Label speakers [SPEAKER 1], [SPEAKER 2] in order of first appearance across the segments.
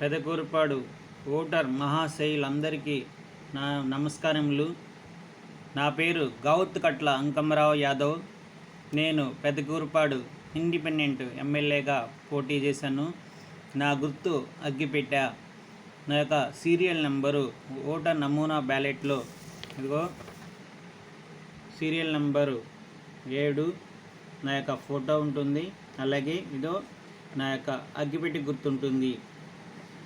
[SPEAKER 1] Pedakurapadu voter మహాశయులందరికీ నా నమస్కారములు. నా పేరు గౌత్ కట్ల అంకమరావు యాదవ్. నేను పెదకూరుపాడు ఇండిపెండెంట్ ఎమ్మెల్యేగా పోటీ చేశాను. నా గుర్తు అగ్గిపెట్ట నా యొక్క సీరియల్ నెంబరు ఓటర్ నమూనా బ్యాలెట్లో ఇదిగో సీరియల్ నెంబరు ఏడు నా యొక్క ఫోటో ఉంటుంది. అలాగే ఇదో నా యొక్క అగ్గిపెట్టి గుర్తుంటుంది.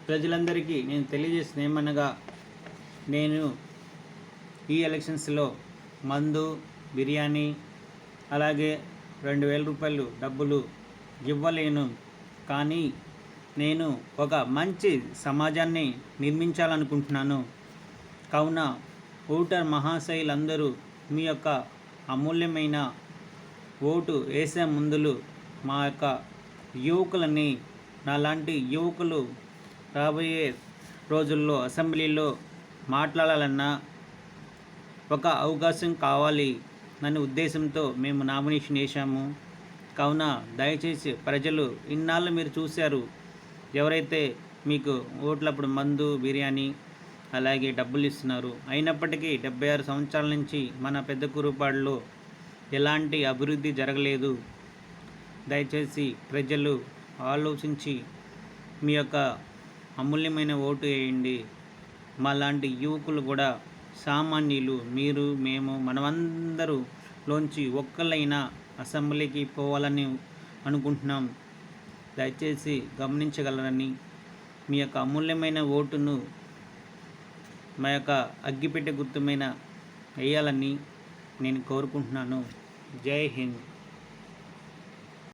[SPEAKER 1] ప్రజలందరికీ నేను తెలియజేసిన ఏమనగా నేను ఈ ఎలక్షన్స్లో మందు బిర్యానీ అలాగే రెండు వేల రూపాయలు డబ్బులు ఇవ్వలేను. కానీ నేను ఒక మంచి సమాజాన్ని నిర్మించాలనుకుంటున్నాను. కావున ఓటర్ మహాశయులందరూ మీ యొక్క అమూల్యమైన ఓటు వేసే ముందులు మా యొక్క యువకులని నాలాంటి యువకులు రాబోయే రోజుల్లో అసెంబ్లీలో మాట్లాడాలన్నా ఒక అవకాశం కావాలి అనే ఉద్దేశంతో మేము నామినేషన్ వేశాము. కావున దయచేసి ప్రజలు ఇన్నాళ్ళు మీరు చూశారు ఎవరైతే మీకు ఓట్లప్పుడు మందు బిర్యానీ అలాగే డబ్బులు ఇస్తున్నారు. అయినప్పటికీ డెబ్బై ఆరు సంవత్సరాల నుంచి మన పెద్ద కురుపాడులో ఎలాంటి అభివృద్ధి జరగలేదు. దయచేసి ప్రజలు ఆలోచించి మీ యొక్క అమూల్యమైన ఓటు వేయండి. మాలాంటి యువకులు కూడా సామాన్యులు మీరు మేము మనమందరూ లోంచి ఒక్కళ్ళైనా అసెంబ్లీకి పోవాలని అనుకుంటున్నాం. దయచేసి గమనించగలరని మీ యొక్క అమూల్యమైన ఓటును మా యొక్క అగ్గిపెట్టె గుర్తుమైన వేయాలని నేను కోరుకుంటున్నాను. జై హింద్.